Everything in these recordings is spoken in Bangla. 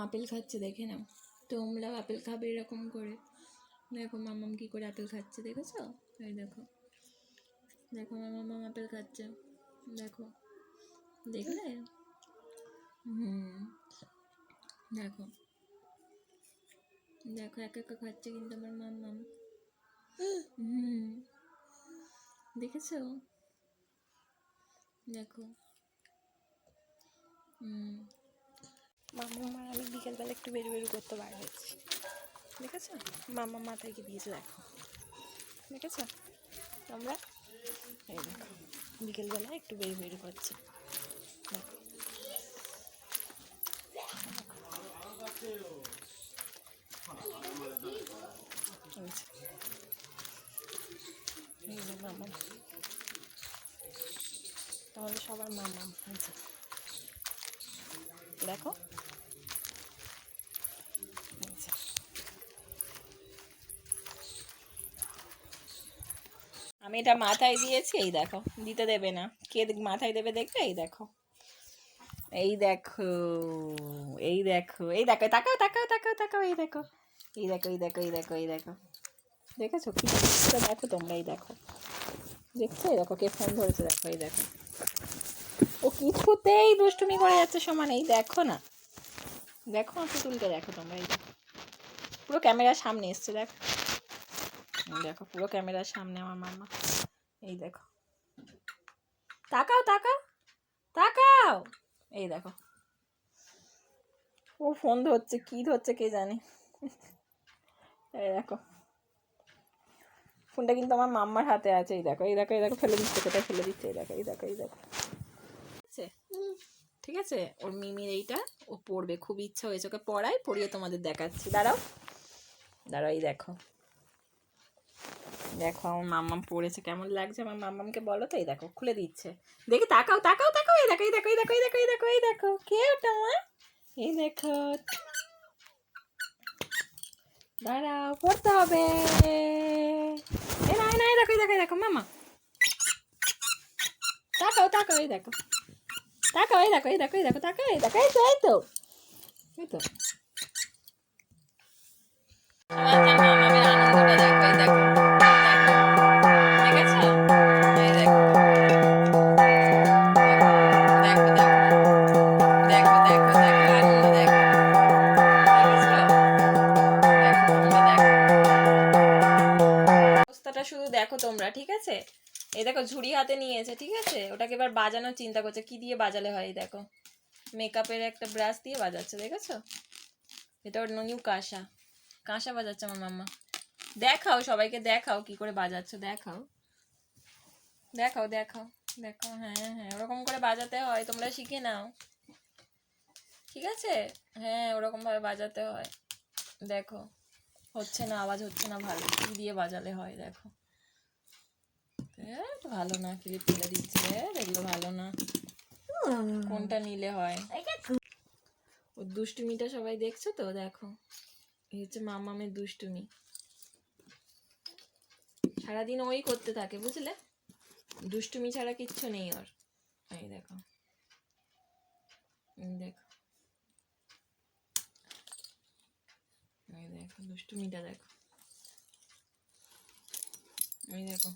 আপেল খাচ্ছে, দেখে নাও। তোমরাও আপেল খাবে এরকম করে। দেখো মামাম কি করে আপেল খাচ্ছে, দেখেছ? এই দেখো। দেখো মামাম আপেল খাচ্ছে। দেখো। দেখলে? হুম। দেখো। দেখো, এক একা খাচ্ছে কিন্তু আমার মাম্মাম হুম। দেখেছ? দেখো। হুম। মামা মার আমি বিকেলবেলা একটু বেরু বেরু করতে বার হয়েছি। ঠিক আছে মামা মাথায় কি দিয়েছে, দেখো। আছে আমরা এই দেখো বিকেলবেলা একটু বেরু বেরু করছি। দেখো। মামা। তাহলে সবার মামা দেখো এই যে। আমি এটা মাথায় দিয়েছি, এই দেখো, দিতে দেবে না। কে মাথায় দেবে দেখবে? এই দেখো। এই দেখো এই দেখো এই দেখো তাকাও তাকাও তাকাও তাকাও, এই দেখো। এই দেখো এই দেখো এই দেখো এই দেখো। দেখেছ? কি দেখো তোমরা, এই দেখো। দেখছ? এই দেখো, কে ফোন ধরেছে, দেখো, এই দেখো। ও কিছুতেই দুষ্টুমি করে যাচ্ছে সমান, এই দেখো না। দেখো পুতুলকে দেখো তোমরা, এই দেখো। পুরো ক্যামেরার সামনে এসছে, দেখো। দেখো পুরো ক্যামেরার সামনে আমার মামা এই দেখো। তাকাও তাকাও তাকাও। এই দেখো। ও ফোন ধরছে, কি ধরছে কে জানে? এই দেখো। ফোনটা কিন্তু আমার মাম্মার হাতে আছে, এই দেখো এই দেখো এই দেখো, ফেলে দিচ্ছে, কোথায় ফেলে দিচ্ছে, এই দেখো এই দেখো এই দেখো। ঠিক আছে? ঠিক আছে? ওর মিমির এইটা, ও পড়বে, খুব ইচ্ছা হয়েছে ওকে পড়াই পড়িয়ে তোমাদের দেখাচ্ছি। দাঁড়াও। দাঁড়াও, এই দেখো। দেখো আমার মাম্মাম পড়েছে কেমন লাগছে আমার মাম্মামকে বলো তো এই দেখো খুলে দিচ্ছে দেখি তাকাও তাকাও তাকাও এই দেখো এই দেখো এই দেখো এই দেখো এই দেখো এই দেখো কে ওটা মা এই দেখো দাঁড়াও পড়তে হবে এ না না এই দেখো দেখো দেখো মামা তাকাও তাকাও এই দেখো তাকাও এই দেখো এই দেখো এই দেখো তাকাও এই দেখো এই তো এই তো এই তো অবস্থাটা শুধু দেখো তোমরা, ঠিক আছে? এই দেখো ঝুড়ি হাতে নিয়েছে, ঠিক আছে? ওটাকে এবার বাজানোর চিন্তা করছে, কি দিয়ে বাজালে হয় এই দেখো? মেকআপের একটা ব্রাশ দিয়ে বাজাচ্ছে, দেখেছ? এটা ওর নিউ কাঁসা। কাঁসা বাজাচ্ছে আমার মাম্মা। দেখাও সবাইকে, দেখাও কি করে বাজাচ্ছ, দেখাও। দেখাও দেখাও দেখাও হ্যাঁ হ্যাঁ ওরকম করে বাজাতে হয়, তোমরা শিখে নাও। ঠিক আছে? হ্যাঁ ওরকমভাবে বাজাতে হয়। দেখো। হচ্ছে না, আওয়াজ হচ্ছে না, ভালো কি দিয়ে বাজালে হয় দেখো। ভালো না ক্লিপ ফেলে দিচ্ছে এগুলো ভালো না। কোনটা নিলে হয়? ও দুষ্টুমিটা সবাই দেখছ তো, দেখো। এই হচ্ছে মামামের দুষ্টুমি। সারাদিন ওই করতে থাকে, বুঝলে? দুষ্টুমি ছাড়া কিচ্ছু নেই ওর। এই দেখো। দেখো এই দেখো দুষ্টুমিটা দেখো এই দেখো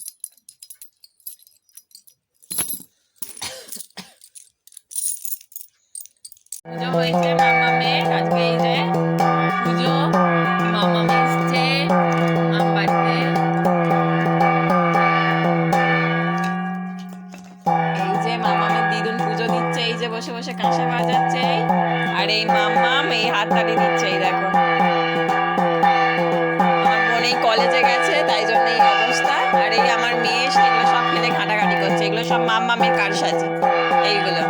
পুজো হয়েছে যে এসছে মাম বাড়িতে এই যে মামামের দিদুন পুজো দিচ্ছে এই যে বসে বসে কাঁসা বাজাচ্ছে আর এই মামাম এই হাততালি দিচ্ছে এই দেখো বোন গেছে, তাই জন্য এই অবস্থা। আর এই আমার মেয়ে, সেগুলো সব খেলে ঘাটাঘাটি করছে। এগুলো সব মাম্মামের কারসাজি, এইগুলো।